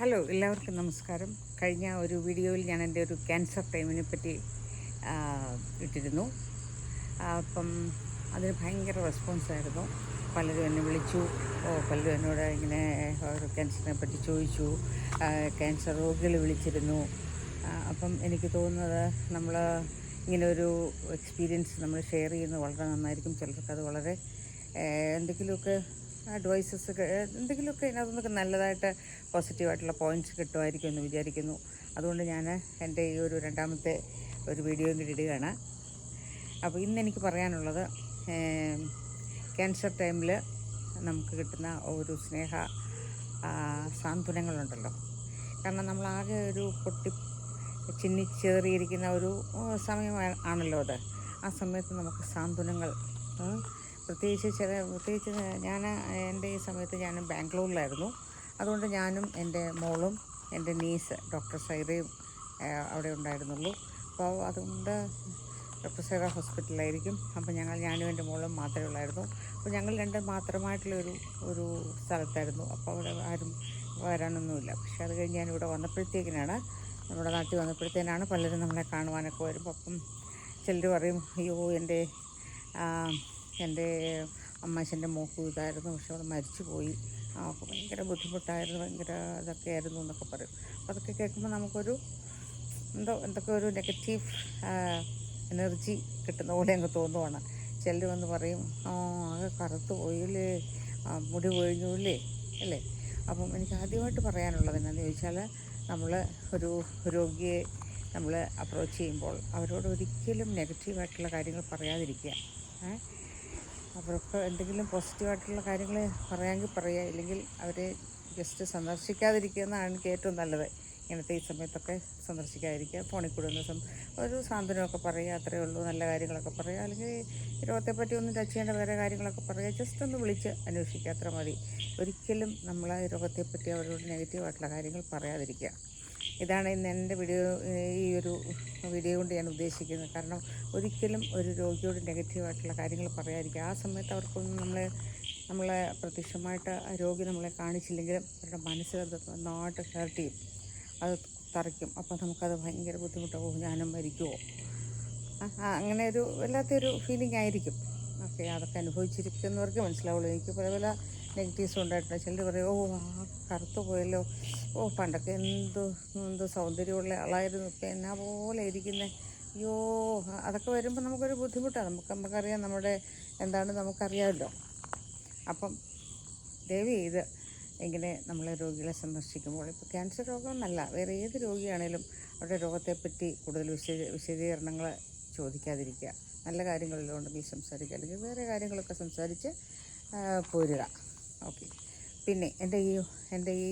Hello എല്ലാവർക്കും നമസ്കാരം. കഴിഞ്ഞ ഒരു വീഡിയോയിൽ ഞാൻ എന്റെ ഒരു ക്യാൻസർ ടൈമിനെ പറ്റി ഇട്ടിരുന്നു. അപ്പം അതിന് ഭയങ്കര റെസ്പോൺസായിരുന്നു പലരും എന്നെ വിളിച്ചു. ഓ പലരും എന്നോട് ഇങ്ങനെ ക്യാൻസറിനെ പറ്റി ചോദിച്ചു. ക്യാൻസർ രോഗികൾ വിളിച്ചിരുന്നു. അപ്പം എനിക്ക് തോന്നുന്നത് നമ്മൾ ഇങ്ങനെ ഒരു എക്സ്പീരിയൻസ് നമ്മൾ ഷെയർ ചെയ്യുന്നത് വളരെ നന്നായിരിക്കും. ചിലർക്ക് അത് വളരെ എന്തെങ്കിലുമൊക്കെ അഡ്വൈസസ് എന്തെങ്കിലുമൊക്കെ ഇതിനകത്തുനിന്നൊക്കെ നല്ലതായിട്ട് പോസിറ്റീവായിട്ടുള്ള പോയിന്റ്സ് കിട്ടുമായിരിക്കും എന്ന് വിചാരിക്കുന്നു. അതുകൊണ്ട് ഞാൻ എന്റെ ഈ ഒരു രണ്ടാമത്തെ ഒരു വീഡിയോയും കൂടി ഇടുകയാണ്. അപ്പോൾ ഇന്ന് എനിക്ക് പറയാനുള്ളത് ക്യാൻസർ ടൈമിൽ നമുക്ക് കിട്ടുന്ന ഒരു സ്നേഹ സാന്ത്വനങ്ങളുണ്ടല്ലോ. കാരണം നമ്മളാകെ ഒരു പൊട്ടി ചിന്നിച്ചേറിയിരിക്കുന്ന ഒരു സമയമാണല്ലോ അത്. ആ സമയത്ത് നമുക്ക് സാന്ത്വനങ്ങൾ പ്രത്യേകിച്ച് ചില പ്രത്യേകിച്ച് ഞാൻ എന്റെ ഈ സമയത്ത് ഞാൻ ബാംഗ്ലൂരിലായിരുന്നു. അതുകൊണ്ട് ഞാനും എന്റെ മോളും എന്റെ നീസ് ഡോക്ടർ സൈറയും അവിടെ ഉണ്ടായിരുന്നുള്ളൂ. അപ്പോൾ അതുകൊണ്ട് ഡോക്ടർ സൈറ ഹോസ്പിറ്റലിലായിരിക്കും അപ്പോൾ ഞങ്ങൾ ഞാനും എന്റെ മോളും മാത്രമേ ഉള്ളായിരുന്നു. അപ്പോൾ ഞങ്ങൾ രണ്ട് മാത്രമായിട്ടുള്ള ഒരു സ്ഥലത്തായിരുന്നു. അപ്പോൾ അവിടെ ആരും വരാനൊന്നുമില്ല. പക്ഷേ അത് കഴിഞ്ഞ് ഞാനിവിടെ വന്നപ്പോഴത്തേക്കിനാണ് നമ്മുടെ നാട്ടിൽ വന്നപ്പോഴത്തേനാണ് പലരും നമ്മളെ കാണുവാനൊക്കെ വരുമ്പോൾ അപ്പം ചിലർ പറയും അയ്യോ എന്റെ എന്റെ അമ്മാശന്റെ മോക്കും ഇതായിരുന്നു. പക്ഷെ അത് മരിച്ചു പോയി അപ്പോൾ ഭയങ്കര ബുദ്ധിമുട്ടായിരുന്നു. ഭയങ്കര ഇതൊക്കെ ആയിരുന്നു എന്നൊക്കെ പറയും. അപ്പോൾ അതൊക്കെ കേൾക്കുമ്പോൾ നമുക്കൊരു എന്തോ എന്തൊക്കെ ഒരു നെഗറ്റീവ് എനർജി കിട്ടുന്ന പോലെ അങ്ങ് തോന്നുവാണ്. ചിലർ വന്ന് പറയും ആ ആകെ കറുത്ത് പോയില്ലേ? മുടി കൊഴിഞ്ഞൂല്ലേ? അല്ലേ? അപ്പം എനിക്ക് ആദ്യമായിട്ട് പറയാനുള്ളത് എന്നാന്ന് ചോദിച്ചാൽ നമ്മൾ ഒരു രോഗിയെ നമ്മൾ അപ്രോച്ച് ചെയ്യുമ്പോൾ അവരോട് ഒരിക്കലും നെഗറ്റീവായിട്ടുള്ള കാര്യങ്ങൾ പറയാതിരിക്കുക. അവർക്ക് എന്തെങ്കിലും പോസിറ്റീവായിട്ടുള്ള കാര്യങ്ങൾ പറയാമെങ്കിൽ പറയുക ഇല്ലെങ്കിൽ അവരെ ജസ്റ്റ് സന്ദർശിക്കാതിരിക്കുക എന്നാണ് എനിക്ക് ഏറ്റവും നല്ലത്. ഇങ്ങനത്തെ ഈ സമയത്തൊക്കെ സന്ദർശിക്കാതിരിക്കുക. ഫോണിൽ കൂടെ ഒന്ന് ഒരു സാന്ത്വനമൊക്കെ പറയുക അത്രയേ ഉള്ളൂ. നല്ല കാര്യങ്ങളൊക്കെ പറയുക. അല്ലെങ്കിൽ രോഗത്തെ പറ്റി ഒന്നും ടച്ച് ചെയ്യേണ്ട വേറെ കാര്യങ്ങളൊക്കെ പറയുക. ജസ്റ്റ് ഒന്ന് വിളിച്ച് അന്വേഷിക്കുക. അത്ര മതി. ഒരിക്കലും നമ്മൾ ആ രോഗത്തെപ്പറ്റി അവരോട് നെഗറ്റീവായിട്ടുള്ള കാര്യങ്ങൾ പറയാതിരിക്കുക. ഇതാണ് ഇന്ന് എന്റെ വീഡിയോ ഈ ഒരു വീഡിയോ കൊണ്ട് ഞാൻ ഉദ്ദേശിക്കുന്നത്. കാരണം ഒരിക്കലും ഒരു രോഗിയോട് നെഗറ്റീവായിട്ടുള്ള കാര്യങ്ങൾ പറയാതിരിക്കുക. ആ സമയത്ത് അവർക്കൊന്നും നമ്മളെ നമ്മളെ പ്രത്യക്ഷമായിട്ട് രോഗി നമ്മളെ കാണിച്ചില്ലെങ്കിലും അവരുടെ മനസ്സിലത് നന്നായിട്ട് ഹേർട്ട് ചെയ്യും. അത് തറയ്ക്കും. അപ്പോൾ നമുക്കത് ഭയങ്കര ബുദ്ധിമുട്ടാവും. ഞാനും മരിക്കുമോ അങ്ങനെ ഒരു വല്ലാത്തൊരു ഫീലിംഗ് ആയിരിക്കും. ഓക്കെ അതൊക്കെ അനുഭവിച്ചിരിക്കുന്നവർക്ക് മനസ്സിലാവുള്ളൂ. എനിക്ക് പല പല നെഗറ്റീവ്സ് ഉണ്ടായിട്ടുണ്ട്. ചിലർ പറയും ഓ ആ കറുത്ത് പോയല്ലോ. ഓ പണ്ടൊക്കെ എന്ത് എന്ത് സൗന്ദര്യമുള്ള ആളായിരുന്നു. ഇപ്പം എന്നാ പോലെ ഇരിക്കുന്നത് അയ്യോ അതൊക്കെ വരുമ്പോൾ നമുക്കൊരു ബുദ്ധിമുട്ടാണ് നമുക്ക് നമുക്കറിയാം നമ്മുടെ എന്താണ് നമുക്കറിയാമല്ലോ. അപ്പം ദയവ് ചെയ്ത് ഇങ്ങനെ നമ്മളെ രോഗികളെ സന്ദർശിക്കുമ്പോൾ ഇപ്പോൾ ക്യാൻസർ രോഗമെന്നല്ല വേറെ ഏത് രോഗിയാണേലും അവരുടെ രോഗത്തെപ്പറ്റി കൂടുതൽ വിശദ വിശദീകരണങ്ങൾ ചോദിക്കാതിരിക്കുക. നല്ല കാര്യങ്ങളിലുണ്ടെങ്കിൽ സംസാരിക്കുക അല്ലെങ്കിൽ വേറെ കാര്യങ്ങളൊക്കെ സംസാരിച്ച് പോരുക. ഓക്കെ. പിന്നെ എന്റെ ഈ എന്റെ ഈ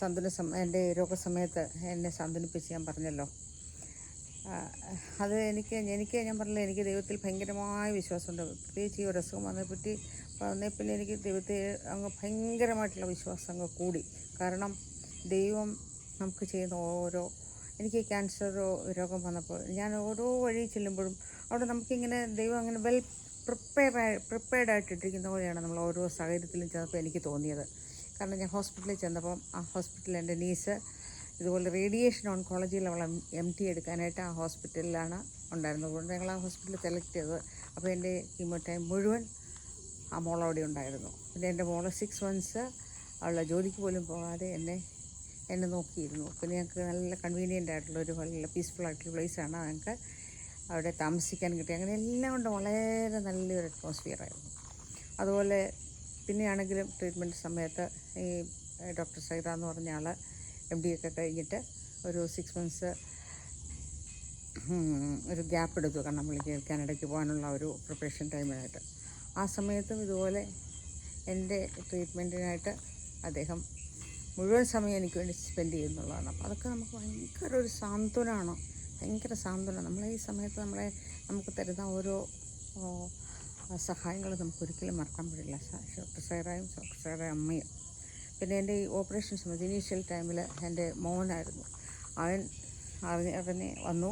സന്തുല സം എന്റെ രോഗസമയത്ത് എന്നെ സാന്ത്വനിപ്പിച്ച് ഞാൻ പറഞ്ഞല്ലോ. അത് എനിക്ക് എനിക്ക് ഞാൻ പറഞ്ഞില്ല എനിക്ക് ദൈവത്തിൽ ഭയങ്കരമായ വിശ്വാസമുണ്ട്. പ്രത്യേകിച്ച് ഈ ഒരു അസുഖം വന്നതിനെപ്പറ്റി വന്നേ പിന്നെ എനിക്ക് ദൈവത്തെ അങ്ങ് ഭയങ്കരമായിട്ടുള്ള വിശ്വാസം അങ്ങ് കൂടി. കാരണം ദൈവം നമുക്ക് ചെയ്യുന്ന ഓരോ എനിക്ക് ക്യാൻസർ രോഗം വന്നപ്പോൾ ഞാൻ ഓരോ വഴി ചെല്ലുമ്പോഴും അവിടെ നമുക്കിങ്ങനെ ദൈവം അങ്ങനെ വെൽ പ്രിപ്പയർ പ്രിപ്പയർഡ് ആയിട്ടിട്ടിരിക്കുന്ന പോലെയാണ് നമ്മൾ ഓരോ സാഹചര്യത്തിലും ചെന്നപ്പോൾ എനിക്ക് തോന്നിയത്. കാരണം ഞാൻ ഹോസ്പിറ്റലിൽ ചെന്നപ്പം ആ ഹോസ്പിറ്റലിൽ എന്റെ നീസ് ഇതുപോലെ റേഡിയേഷൻ ഓൺകോളജിയിൽ അവൾ എം ടി എടുക്കാനായിട്ട് ആ ഹോസ്പിറ്റലിലാണ് ഉണ്ടായിരുന്നത്. അതുകൊണ്ട് ഞങ്ങൾ ആ ഹോസ്പിറ്റലിൽ സെലക്ട് ചെയ്തത്. അപ്പോൾ എന്റെ കീമോ ടൈം മുഴുവൻ ആ മോൾ അവിടെ ഉണ്ടായിരുന്നു. പിന്നെ എന്റെ മോൾ സിക്സ് മന്ത്സ് അവളെ ജോലിക്ക് പോലും പോകാതെ എന്നെ എന്നെ നോക്കിയിരുന്നു. പിന്നെ ഞങ്ങൾക്ക് നല്ല കൺവീനിയന്റ് ആയിട്ടുള്ള ഒരു നല്ല പീസ്ഫുൾ ആയിട്ടുള്ള പ്ലേസാണ് ഞങ്ങൾക്ക് അവിടെ താമസിക്കാൻ കിട്ടി. അങ്ങനെ എല്ലാം കൊണ്ട് വളരെ നല്ലൊരു അറ്റ്മോസ്ഫിയർ ആയിരുന്നു. അതുപോലെ പിന്നെയാണെങ്കിലും ട്രീറ്റ്മെന്റ് സമയത്ത് ഈ ഡോക്ടർ സൈറ എന്ന് പറഞ്ഞ ആൾ എം ഡി ഒക്കെ കഴിഞ്ഞിട്ട് ഒരു സിക്സ് മന്ത്സ് ഒരു ഗ്യാപ്പ് എടുത്തു. കാരണം നമ്മൾ കാനഡയ്ക്ക് പോകാനുള്ള ഒരു പ്രിപ്പറേഷൻ ടൈമിനായിട്ട് ആ സമയത്തും ഇതുപോലെ എന്റെ ട്രീറ്റ്മെന്റിനായിട്ട് അദ്ദേഹം മുഴുവൻ സമയം എനിക്ക് വേണ്ടി സ്പെൻഡ് ചെയ്യുന്നുള്ളതാണ്. അപ്പോൾ അതൊക്കെ നമുക്ക് ഭയങ്കര ഒരു സാന്ത്വനമാണ് ഭയങ്കര സാന്ത്വനം നമ്മളെ ഈ സമയത്ത് നമ്മളെ നമുക്ക് തരുന്ന ഓരോ സഹായങ്ങൾ നമുക്ക് ഒരിക്കലും മറക്കാൻ പറ്റില്ല ഡോക്ടർ സേറായും ഡോക്ടർ സേറായ അമ്മയും. പിന്നെ എന്റെ ഈ ഓപ്പറേഷൻ സമയത്ത് ഇനീഷ്യൽ ടൈമിൽ എന്റെ മോനായിരുന്നു. അവൻ അറിഞ്ഞ് അവനെ വന്നു.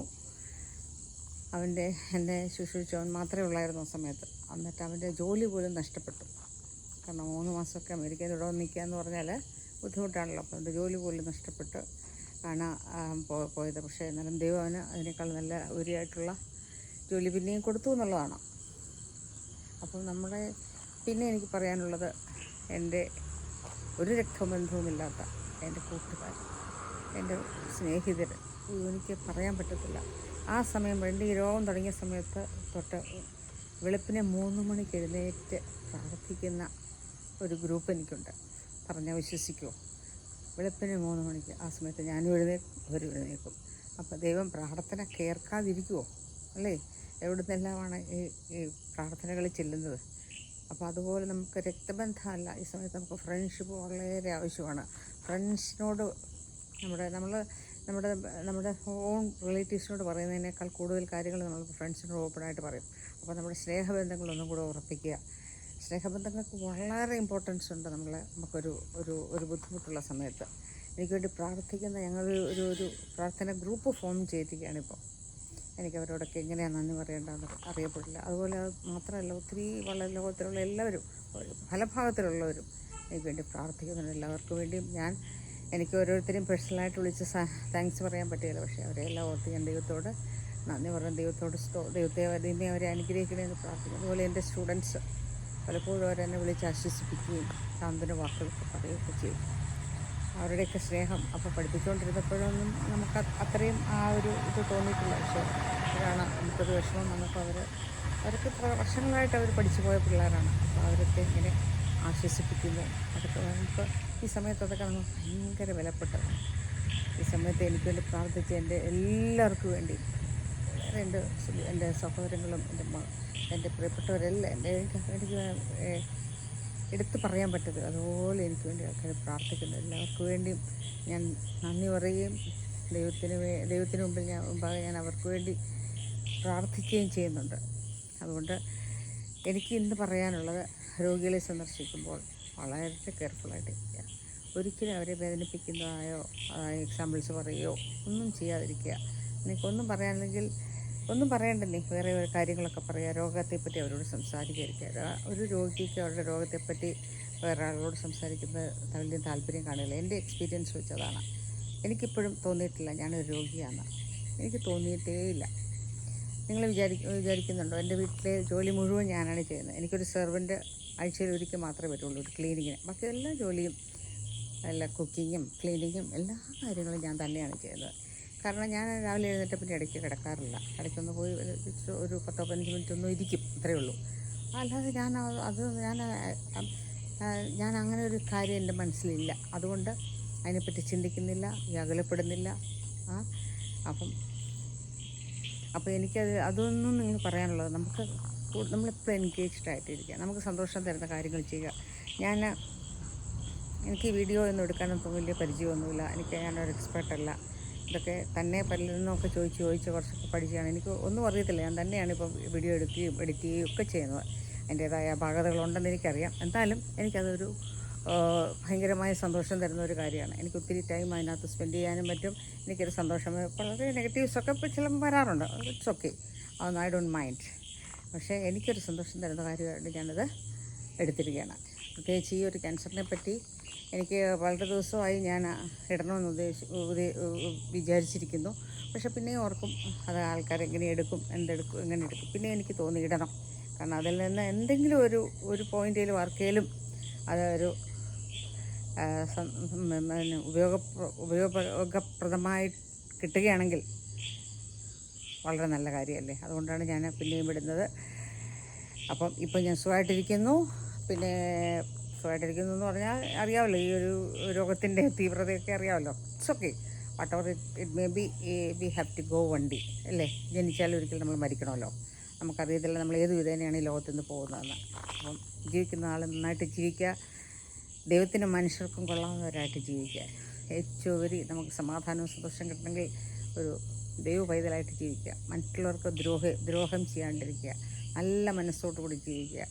അവന്റെ എന്നെ ശുശ്രൂഷിച്ചവൻ മാത്രമേ ഉള്ളായിരുന്നു ആ സമയത്ത്. എന്നിട്ട് അവന്റെ ജോലി പോലും നഷ്ടപ്പെട്ടു. കാരണം മൂന്ന് മാസമൊക്കെ അമേരിക്കയിൽ ഇവിടെ നിൽക്കുക എന്ന് പറഞ്ഞാൽ ബുദ്ധിമുട്ടാണല്ലോ. അപ്പോൾ അത് ജോലി പോലും നഷ്ടപ്പെട്ട് ആണ് പോയത്. പക്ഷേ എന്നാലും ദൈവം അവന് അതിനേക്കാൾ നല്ല ഉരിയായിട്ടുള്ള ജോലി പിന്നെയും കൊടുത്തു എന്നുള്ളതാണ്. അപ്പം നമ്മുടെ പിന്നെ എനിക്ക് പറയാനുള്ളത് എന്റെ ഒരു രക്തബന്ധവുമില്ലാത്ത എന്റെ കൂട്ടുകാർ എന്റെ സ്നേഹിതർ എനിക്ക് പറയാൻ പറ്റത്തില്ല. ആ സമയം എന്റെ ഈ രോഗം തുടങ്ങിയ സമയത്ത് തൊട്ട് വെളുപ്പിനെ മൂന്ന് മണിക്ക് എഴുന്നേറ്റ് പ്രാർത്ഥിക്കുന്ന ഒരു ഗ്രൂപ്പ് എനിക്കുണ്ട്. പറഞ്ഞാൽ വിശ്വസിക്കുമോ വെളുപ്പിന് മൂന്ന് മണിക്ക് ആ സമയത്ത് ഞാനും എഴുന്നേക്കും അവരും എഴുന്നേക്കും അപ്പോൾ ദൈവം പ്രാർത്ഥന കേൾക്കാതിരിക്കുമോ അല്ലേ? എവിടെ നിന്നെല്ലാമാണ് ഈ ഈ പ്രാർത്ഥനകൾ ചെല്ലുന്നത്? അപ്പോൾ അതുപോലെ നമുക്ക് രക്തബന്ധമല്ല. ഈ സമയത്ത് നമുക്ക് ഫ്രണ്ട്ഷിപ്പ് വളരെ ആവശ്യമാണ്. ഫ്രണ്ട്സിനോട് നമ്മുടെ നമ്മൾ നമ്മുടെ നമ്മുടെ ഓൺ റിലേറ്റീവ്സിനോട് പറയുന്നതിനേക്കാൾ കൂടുതൽ കാര്യങ്ങൾ നമ്മൾ ഫ്രണ്ട്സിനോട് ഓപ്പണായിട്ട് പറയും. അപ്പോൾ നമ്മുടെ സ്നേഹബന്ധങ്ങളൊന്നും കൂടെ ഉറപ്പിക്കുക. സ്നേഹബന്ധങ്ങൾക്ക് വളരെ ഇമ്പോർട്ടൻസ് ഉണ്ട് നമ്മൾ നമുക്കൊരു ഒരു ഒരു ബുദ്ധിമുട്ടുള്ള സമയത്ത്. എനിക്ക് വേണ്ടി പ്രാർത്ഥിക്കുന്ന ഞങ്ങൾ ഒരു ഒരു പ്രാർത്ഥന ഗ്രൂപ്പ് ഫോം ചെയ്തിരിക്കുകയാണ് ഇപ്പോൾ എനിക്ക് അവരോടൊക്കെ എങ്ങനെയാണ് നന്ദി പറയേണ്ടതെന്ന് അറിയപ്പെടില്ല. അതുപോലെ അത് മാത്രമല്ല ഒത്തിരി വളരെ ലോകത്തിലുള്ള എല്ലാവരും പല ഭാഗത്തിലുള്ളവരും എനിക്ക് വേണ്ടി പ്രാർത്ഥിക്കുന്നുണ്ട്. എല്ലാവർക്കും വേണ്ടിയും ഞാൻ എനിക്ക് ഓരോരുത്തരെയും പേഴ്സണലായിട്ട് വിളിച്ച് താങ്ക്സ് പറയാൻ പറ്റില്ല. പക്ഷേ അവരെല്ലാം ഓർത്ത് ഞാൻ ദൈവത്തോട് നന്ദി പറയാൻ ദൈവത്തോട് ദൈവത്തെ ദൈവമേ അവരെ അനുഗ്രഹിക്കണമെന്ന് പ്രാർത്ഥിക്കുന്നു. അതുപോലെ എന്റെ സ്റ്റുഡൻസ് പലപ്പോഴും അവരെന്നെ വിളിച്ച് ആശ്വസിപ്പിക്കുകയും സാന്ത്വന വാക്കുകളൊക്കെ പറയുകയൊക്കെ ചെയ്തു അവരുടെയൊക്കെ സ്നേഹം അപ്പോൾ പഠിപ്പിച്ചുകൊണ്ടിരുന്നപ്പോഴൊന്നും നമുക്ക് അത്രയും ആ ഒരു ഇത് തോന്നിയിട്ടില്ല. പക്ഷേ അപ്പോഴാണ് നമുക്കൊരു വിഷമം വന്നപ്പോൾ അവർ അവർക്ക് വർഷങ്ങളായിട്ട് അവർ പഠിച്ചു പോയ പിള്ളേരാണ്. അപ്പോൾ അവരൊക്കെ ഇങ്ങനെ ആശ്വസിപ്പിക്കുന്നു. അതൊക്കെ നമുക്ക് ഈ സമയത്ത് അതൊക്കെ നമുക്ക് ഭയങ്കര വിലപ്പെട്ടതാണ്. ഈ സമയത്ത് എനിക്ക് വേണ്ടി പ്രാർത്ഥിച്ച എന്റെ എല്ലാവർക്കും വേണ്ടി വേറെ എന്റെ സഹോദരങ്ങളും എന്റെ എന്റെ പ്രിയപ്പെട്ടവരെല്ലാം എന്റെ എനിക്ക് എടുത്ത് പറയാൻ പറ്റത്തില്ല. അതുപോലെ എനിക്ക് വേണ്ടി ആൾക്കാർ പ്രാർത്ഥിക്കുന്നു. എല്ലാവർക്കും വേണ്ടിയും ഞാൻ നന്ദി പറയുകയും ദൈവത്തിന് ദൈവത്തിന് മുമ്പിൽ ഞാൻ മുമ്പാകെ ഞാൻ അവർക്ക് വേണ്ടി പ്രാർത്ഥിക്കുകയും ചെയ്യുന്നുണ്ട്. അതുകൊണ്ട് എനിക്ക് ഇന്ന് പറയാനുള്ളത് രോഗികളെ സന്ദർശിക്കുമ്പോൾ വളരെ കെയർഫുള്ളായിട്ട് ഇരിക്കുക ഒരിക്കലും അവരെ വേദനിപ്പിക്കുന്നതായോ എക്സാമ്പിൾസ് പറയുകയോ ഒന്നും ചെയ്യാതിരിക്കുക. എനിക്കൊന്നും പറയാനില്ലെങ്കിൽ ഒന്നും പറയണ്ടല്ലേ? വേറെ കാര്യങ്ങളൊക്കെ പറയുക രോഗത്തെപ്പറ്റി അവരോട് സംസാരിക്കാതിരിക്കുക. ഒരു രോഗിക്ക് അവരുടെ രോഗത്തെപ്പറ്റി വേറെ ആളോട് സംസാരിക്കുന്നത് വലിയ താല്പര്യം കാണില്ല. എന്റെ എക്സ്പീരിയൻസ് വെച്ചതാണ്. എനിക്കിപ്പോഴും തോന്നിയിട്ടില്ല ഞാനൊരു രോഗിയാണ് എനിക്ക് തോന്നിയിട്ടേ ഇല്ല. നിങ്ങൾ വിചാരിക്കും വിചാരിക്കുന്നുണ്ടോ? എന്റെ വീട്ടിലെ ജോലി മുഴുവൻ ഞാനാണ് ചെയ്യുന്നത്. എനിക്കൊരു സെർവന്റ് ആഴ്ചയിൽ ഒരിക്കൽ മാത്രമേ വരുള്ളൂ ഒരു ക്ലീനിങ്ങിന്. ബാക്കി എല്ലാ ജോലിയും എല്ലാ കുക്കിങ്ങും ക്ലീനിങ്ങും എല്ലാ കാര്യങ്ങളും ഞാൻ തന്നെയാണ് ചെയ്യുന്നത്. കാരണം ഞാൻ രാവിലെ എഴുന്നേറ്റ പിന്നെ ഇടയ്ക്ക് കിടക്കാറില്ല. ഇടയ്ക്കൊന്ന് പോയി ഒരു പത്തോ പതിനഞ്ച് മിനിറ്റ് ഒന്നും ഇരിക്കും അത്രയേ ഉള്ളൂ. അല്ലാതെ ഞാൻ അത് ഞാൻ ഞാൻ അങ്ങനെ ഒരു കാര്യം എന്റെ മനസ്സിലില്ല. അതുകൊണ്ട് അതിനെപ്പറ്റി ചിന്തിക്കുന്നില്ല വ്യാകുലപ്പെടുന്നില്ല ആ അപ്പം അപ്പോൾ എനിക്കത് അതൊന്നും നിങ്ങൾ പറയാനുള്ളത് നമുക്ക് നമ്മളെപ്പോഴും എൻഗേജ്ഡ് ആയിട്ടിരിക്കുക. നമുക്ക് സന്തോഷം തരുന്ന കാര്യങ്ങൾ ചെയ്യുക. ഞാൻ എനിക്ക് വീഡിയോ ഒന്നും എടുക്കാനൊന്നും വലിയ പരിചയമൊന്നുമില്ല. എനിക്ക് ഞാനൊരു എക്സ്പേർട്ടല്ല ഇതൊക്കെ തന്നെ പലരിൽ നിന്നൊക്കെ ചോദിച്ച് ചോദിച്ച് കുറച്ചൊക്കെ പഠിച്ചാണ്. എനിക്ക് ഒന്നും അറിയത്തില്ല. ഞാൻ തന്നെയാണ് ഇപ്പോൾ വീഡിയോ എടുക്കുകയും ചെയ്യുകയും ഒക്കെ ചെയ്യുന്നത്. അതിന്റേതായ അപാകതകളുണ്ടെന്ന് എനിക്കറിയാം. എന്തായാലും എനിക്കതൊരു ഭയങ്കരമായ സന്തോഷം തരുന്ന ഒരു കാര്യമാണ്. എനിക്ക് ഒത്തിരി ടൈം അതിനകത്ത് സ്പെൻഡ് ചെയ്യാനും പറ്റും. എനിക്കൊരു സന്തോഷം. വളരെ നെഗറ്റീവ്സൊക്കെ ഇപ്പോൾ ചിലപ്പോൾ വരാറുണ്ട്. ഇറ്റ്സ് ഓക്കെ അതൊന്നും ഐ ഡോണ്ട് മൈൻഡ് പക്ഷേ എനിക്കൊരു സന്തോഷം തരുന്ന കാര്യമായിട്ട് ഞാനത് എടുത്തിരിക്കുകയാണ്. പ്രത്യേകിച്ച് ഈ ഒരു ക്യാൻസറിനെ പറ്റി എനിക്ക് വളരെ ദിവസമായി ഞാൻ ഇടണമെന്ന് ഉദ്ദേശി ഉദ്ദേ- വിചാരിച്ചിരിക്കുന്നു. പക്ഷെ പിന്നെ ഓർക്കും അത് ആൾക്കാർ എങ്ങനെ എടുക്കും എന്തെടുക്കും എങ്ങനെ എടുക്കും. പിന്നെ എനിക്ക് തോന്നി ഇടണം. കാരണം അതിൽ നിന്ന് എന്തെങ്കിലും ഒരു ഒരു പോയിന്റിൽ വർക്കേലും അതൊരു ഉപയോഗ ഉപയോഗപ്രദമായി കിട്ടുകയാണെങ്കിൽ വളരെ നല്ല കാര്യമല്ലേ? അതുകൊണ്ടാണ് ഞാൻ പിന്നെയും വിടുന്നത്. അപ്പം ഇപ്പം ഞാൻ സുഖമായിട്ടിരിക്കുന്നു. പിന്നെ സുഖമായിട്ടിരിക്കുന്നു എന്ന് പറഞ്ഞാൽ അറിയാമല്ലോ ഈ ഒരു രോഗത്തിന്റെ തീവ്രതയൊക്കെ അറിയാമല്ലോ. It's okay whatever it may be we have to go വണ്ടി അല്ലേ? ജനിച്ചാൽ ഒരിക്കലും നമ്മൾ മരിക്കണമല്ലോ. നമുക്കറിയത്തില്ല നമ്മൾ ഏത് വിധേനയാണ് ഈ ലോകത്ത് നിന്ന് പോകുന്നതെന്ന്. അപ്പം ജീവിക്കുന്ന ആൾ നന്നായിട്ട് ജീവിക്കുക. ദൈവത്തിനും മനുഷ്യർക്കും കൊള്ളാവുന്നവരായിട്ട് ജീവിക്കുക. ഏറ്റവും ഉപരി നമുക്ക് സമാധാനവും സന്തോഷം കിട്ടണമെങ്കിൽ ഒരു ദൈവ പൈതലായിട്ട് ജീവിക്കുക. മറ്റുള്ളവർക്ക് ദ്രോഹ ദ്രോഹം ചെയ്യാണ്ടിരിക്കുക. നല്ല മനസ്സോടു കൂടി ജീവിക്കുക.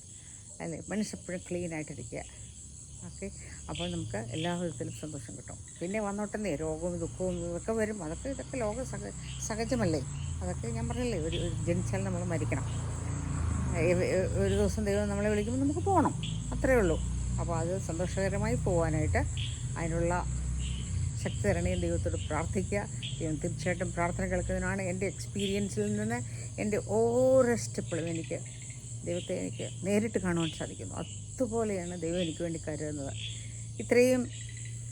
അല്ലേ? മനസ്സെപ്പോഴും ക്ലീൻ ആയിട്ടിരിക്കുക. ഓക്കെ അപ്പോൾ നമുക്ക് എല്ലാ വിധത്തിലും സന്തോഷം കിട്ടും. പിന്നെ വന്നോട്ടെന്നേ രോഗവും ദുഃഖവും ഇതൊക്കെ വരും. അതൊക്കെ ഇതൊക്കെ ലോക സഹ സഹജമല്ലേ? അതൊക്കെ ഞാൻ പറഞ്ഞല്ലേ ഒരു ജനിച്ചാൽ നമ്മൾ മരിക്കണം. ഒരു ദിവസം ദൈവം നമ്മളെ വിളിക്കുമ്പോൾ നമുക്ക് പോകണം അത്രയേ ഉള്ളൂ. അപ്പോൾ അത് സന്തോഷകരമായി പോകാനായിട്ട് അതിനുള്ള ശക്തി തരണയും ദൈവത്തോട് പ്രാർത്ഥിക്കുക. ദൈവം തീർച്ചയായിട്ടും പ്രാർത്ഥന കേൾക്കുന്നതിനാണ് എന്റെ എക്സ്പീരിയൻസിൽ നിന്ന് എന്റെ ഓരോ സ്റ്റെപ്പിലും എനിക്ക് ദൈവത്തെ എനിക്ക് നേരിട്ട് കാണുവാൻ സാധിക്കുന്നു. അതുപോലെയാണ് ദൈവം എനിക്ക് വേണ്ടി കരുതുന്നത്. ഇത്രയും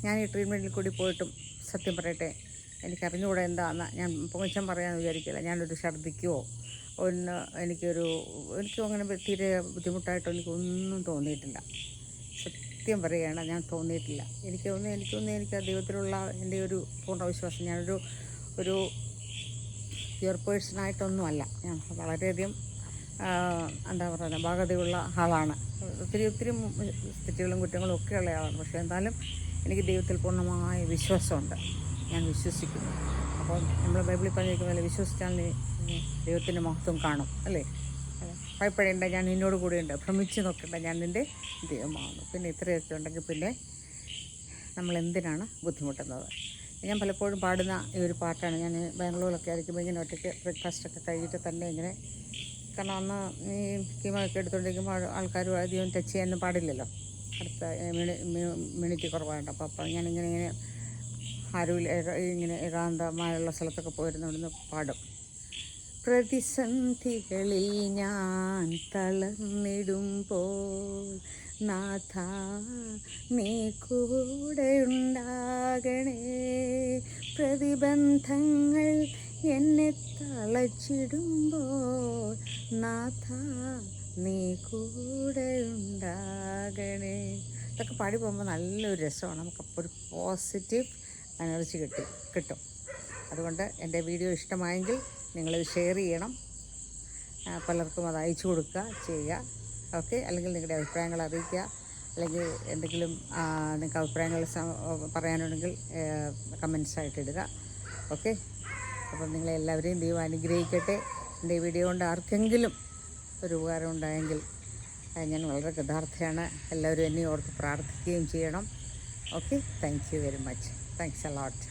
ഞാൻ ഈ ട്രീറ്റ്മെന്റിൽ കൂടി പോയിട്ടും സത്യം പറയട്ടെ എനിക്കറിഞ്ഞുകൂടെ എന്താന്ന്. ഞാൻ പൊങ്ങച്ചം പറയാമെന്ന് വിചാരിക്കില്ല. ഞാനൊരു ഛർദ്ദിക്കുകയോ ഒന്ന് എനിക്കൊരു എനിക്കും അങ്ങനെ തീരെ ബുദ്ധിമുട്ടായിട്ടോ എനിക്കൊന്നും തോന്നിയിട്ടില്ല. സത്യം പറയുകയാണ് ഞാൻ തോന്നിയിട്ടില്ല. എനിക്ക് തോന്നുന്നു എനിക്കൊന്നും എനിക്ക് ദൈവത്തിലുള്ള എന്റെ ഒരു പൂർണ വിശ്വാസം ഞാനൊരു ഒരു പ്യുവർ പേഴ്സൺ ആയിട്ടൊന്നുമല്ല ഞാൻ വളരെയധികം എന്താ പറയുക ഭാഗതയുള്ള ആളാണ്. ഒത്തിരി ഒത്തിരി തെറ്റുകളും കുറ്റങ്ങളും ഒക്കെ ഉള്ള ആളാണ്. പക്ഷേ എന്നാലും എനിക്ക് ദൈവത്തിൽ പൂർണമായ വിശ്വാസമുണ്ട്. ഞാൻ വിശ്വസിക്കുന്നു. അപ്പോൾ നമ്മൾ ബൈബിളിൽ പറഞ്ഞിരിക്കുന്ന പോലെ വിശ്വസിച്ചാൽ ദൈവത്തിന്റെ മഹത്വം കാണും അല്ലേ. ഭയപ്പെടേണ്ട ഞാൻ നിന്നോട് കൂടെയുണ്ട് ഭ്രമിച്ച് നോക്കേണ്ട ഞാൻ നിന്റെ ദൈവമാണ്. പിന്നെ ഇത്രയൊക്കെ ഉണ്ടെങ്കിൽ പിന്നെ നമ്മൾ എന്തിനാണ് ബുദ്ധിമുട്ടുന്നത്? ഞാൻ പലപ്പോഴും പാടുന്ന ഈ ഒരു പാട്ടാണ്. ഞാൻ ബാംഗ്ലൂരിലൊക്കെ ആയിരിക്കുമ്പോൾ ഇങ്ങനെ ഒറ്റയ്ക്ക് ബ്രേക്ക്ഫാസ്റ്റൊക്കെ കഴിഞ്ഞിട്ട് തന്നെ ഇങ്ങനെ കാരണം അന്ന് ഈ കീമൊക്കെ എടുത്തുകൊണ്ടിരിക്കുമ്പോൾ ആൾക്കാർ അധികം ടച്ച് ചെയ്യാനൊന്നും പാടില്ലല്ലോ. അടുത്ത മിനിറ്റ് കുറവായിട്ട് അപ്പോൾ അപ്പോൾ ഞാനിങ്ങനെ ഇങ്ങനെ ആരുമില്ല ഇങ്ങനെ ഏകാന്തമായുള്ള സ്ഥലത്തൊക്കെ പോയിരുന്നു. ഇവിടുന്ന് പാടും. പ്രതിസന്ധികളിൽ ഞാൻ തളർന്നിടുമ്പോൾ നാഥ നീ കൂടെ ഉണ്ടാകണേ പ്രതിബന്ധങ്ങൾ എന്നെ തളച്ചിടുമ്പോൾ നാഥ നീ കൂടെ ഉണ്ടാകണേ. ഇതൊക്കെ പാടി പോകുമ്പോൾ നല്ലൊരു രസമാണ്. നമുക്കപ്പോൾ ഒരു പോസിറ്റീവ് എനർജി കിട്ടി കിട്ടും. അതുകൊണ്ട് എന്റെ വീഡിയോ ഇഷ്ടമായെങ്കിൽ നിങ്ങളത് ഷെയർ ചെയ്യണം. പലർക്കും അത് അയച്ചു കൊടുക്കുക ചെയ്യുക. ഓക്കെ അല്ലെങ്കിൽ നിങ്ങളുടെ അഭിപ്രായങ്ങൾ അറിയിക്കുക. അല്ലെങ്കിൽ എന്തെങ്കിലും നിങ്ങൾക്ക് അഭിപ്രായങ്ങൾ പറയാനുണ്ടെങ്കിൽ കമൻസ് ആയിട്ട് ഇടുക. ഓക്കെ അപ്പം നിങ്ങളെല്ലാവരെയും ദൈവം അനുഗ്രഹിക്കട്ടെ. എന്റെ വീഡിയോ കൊണ്ട് ആർക്കെങ്കിലും ഒരു ഉപകാരം ഉണ്ടായെങ്കിൽ ഞാൻ വളരെ കൃതാർത്ഥയാണ്. എല്ലാവരും എന്നെ ഓർത്ത് പ്രാർത്ഥിക്കുകയും ചെയ്യണം. Okay thank you very much thanks a lot